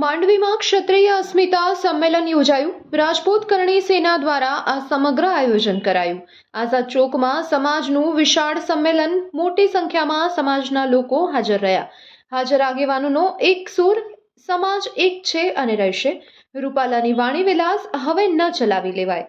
માંડવીમાં ક્ષત્રિય અસ્મિતા સંમેલન યોજાયું. રાજપૂત કરણી સેના દ્વારા આ સમગ્ર આયોજન કરાયું. આઝાદ ચોકમાં સમાજનું વિશાળ સંમેલન મોટી સંખ્યામાં સમાજના લોકો હાજર રહ્યા. હાજર આગેવાનોનો એક સુર, સમાજ એક છે અને રહેશે. રૂપાલાની વાણી વિલાસ હવે ન ચલાવી લેવાય.